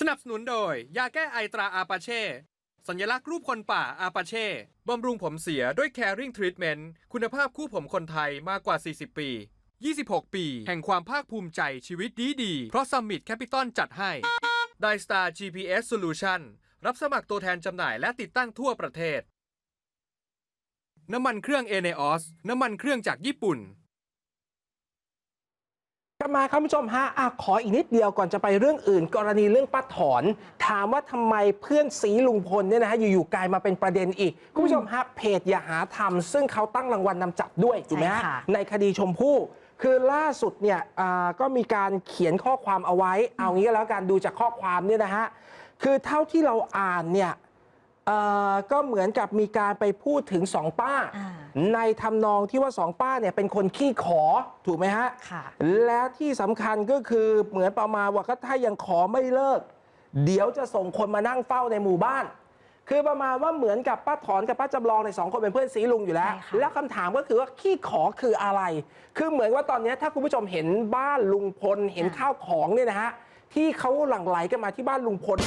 สนับสนุนโดย ยาแก้ไอตราอาปาเช่ สัญลักษณ์รูปคนป่าอาปาเช่ บำรุงผมเสียด้วย Caring Treatment คุณภาพคู่ผมคนไทยมากกว่า 40 ปี 26 ปี แห่งความภาคภูมิใจชีวิตดีดี เพราะ Summit Capital จัดให้ d i Star GPS Solution รับสมัครตัวแทนจำหน่ายและติดตั้งทั่วประเทศ น้ำมันเครื่อง ENEOS น้ำมันเครื่องจากญี่ปุ่น ลับมาครับคุณผู้ชมฮะอะขออีกนิดเดียวก่อนจะไปเรื่องอื่น กรณีเรื่องป้าถอน ถามว่าทำไมเพื่อนสีลุงพลเนี่ยนะฮะอยู่ๆกลายมาเป็นประเด็นอีกคุณผู้ชมฮะเพจอย่าหาทำซึ่งเขาตั้งรางวัลนำจับด้วยถูกไหมฮะใช่ค่ะในคดีชมพู่คือล่าสุดเนี่ยอ่าก็มีการเขียนข้อความเอาไว้ เอางี้ก็แล้วกันดูจากข้อความเนี่ยนะฮะคือเท่าที่เราอ่านเนี่ย เอ่อก็เหมือนกับมีการไปพูดถึงสองป้า อ่าในทำนองที่ว่าสองป้าเนี่ยเป็นคนขี้ขอถูกไหมฮะ ค่ะและที่สำคัญก็คือเหมือนประมาณว่าก็ถ้ายังขอไม่เลิก เดี๋ยวจะส่งคนมานั่งเฝ้าในหมู่บ้าน คือประมาณว่าในกับป้าถอนกับป้าจำลองในยสองคนเป็นเพื่อนสีลุงอยู่แล้ว ใช่ค่ะ แล้วคำถามก็คือว่าขี้ขอคืออะไร คือเหมือนว่าตอนนี้ถ้าคุณผู้ชมเห็นบ้านลุงพลเห็นข้าวของเนี่ยนะฮะที่เขาหลั่งไหลกันมาที่บ้านลุงพล